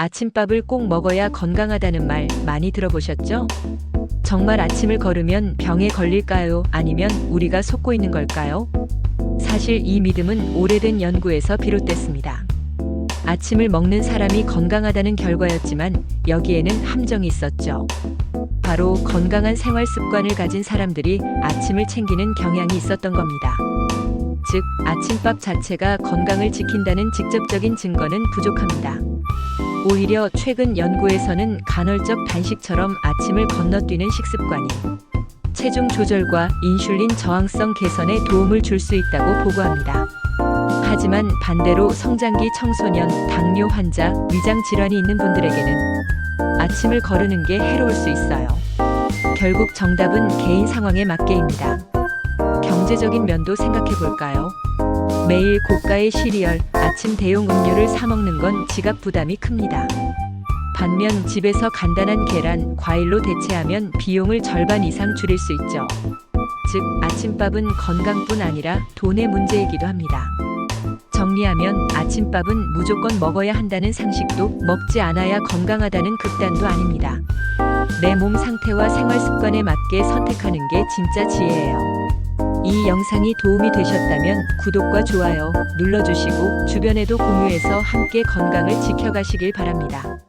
아침밥을 꼭 먹어야 건강하다는 말 많이 들어보셨죠? 정말 아침을 걸으면 병에 걸릴까요? 아니면 우리가 속고 있는 걸까요? 사실 이 믿음은 오래된 연구에서 비롯됐습니다. 아침을 먹는 사람이 건강하다는 결과였지만 여기에는 함정이 있었죠. 바로 건강한 생활 습관을 가진 사람들이 아침을 챙기는 경향이 있었던 겁니다. 즉, 아침밥 자체가 건강을 지킨다는 직접적인 증거는 부족합니다. 오히려 최근 연구에서는 간헐적 단식처럼 아침을 건너뛰는 식습관이 체중 조절과 인슐린 저항성 개선에 도움을 줄 수 있다고 보고합니다. 하지만 반대로 성장기 청소년, 당뇨 환자, 위장 질환이 있는 분들에게는 아침을 거르는 게 해로울 수 있어요. 결국 정답은 개인 상황에 맞게입니다. 경제적인 면도 생각해 볼까요? 매일 고가의 시리얼, 아침 대용 음료를 사 먹는 건 지갑 부담이 큽니다. 반면 집에서 간단한 계란, 과일로 대체하면 비용을 절반 이상 줄일 수 있죠. 즉, 아침밥은 건강뿐 아니라 돈의 문제이기도 합니다. 정리하면 아침밥은 무조건 먹어야 한다는 상식도 먹지 않아야 건강하다는 극단도 아닙니다. 내 몸 상태와 생활 습관에 맞게 선택하는 게 진짜 지혜예요. 이 영상이 도움이 되셨다면 구독과 좋아요 눌러주시고 주변에도 공유해서 함께 건강을 지켜가시길 바랍니다.